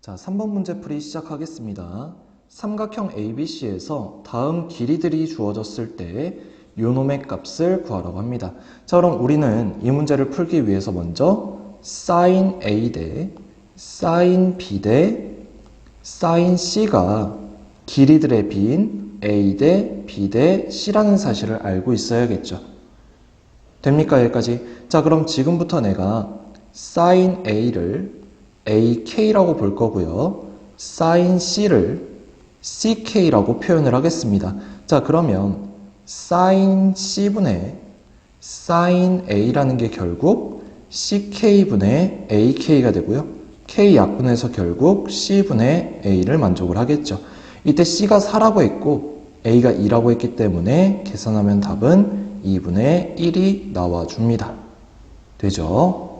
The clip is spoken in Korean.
자, 3번 문제 풀이 시작하겠습니다. 삼각형 ABC에서 다음 길이들이 주어졌을 때 요놈의 값을 구하라고 합니다. 자, 그럼 우리는 이 문제를 풀기 위해서 먼저 sin A 대 sin B 대 sin C가 길이들의 비인 A 대 B 대 C라는 사실을 알고 있어야겠죠. 됩니까? 여기까지? 자, 그럼 지금부터 내가 sin A를 AK라고 볼 거고요. sin C를 CK라고 표현을 하겠습니다. 자, 그러면 sin C분의 sin A라는 게 결국 CK분의 AK가 되고요. K 약분해서 결국 C분의 A를 만족을 하겠죠. 이때 C가 4라고 했고 A가 2라고 했기 때문에 계산하면 답은 2분의 1이 나와줍니다. 되죠?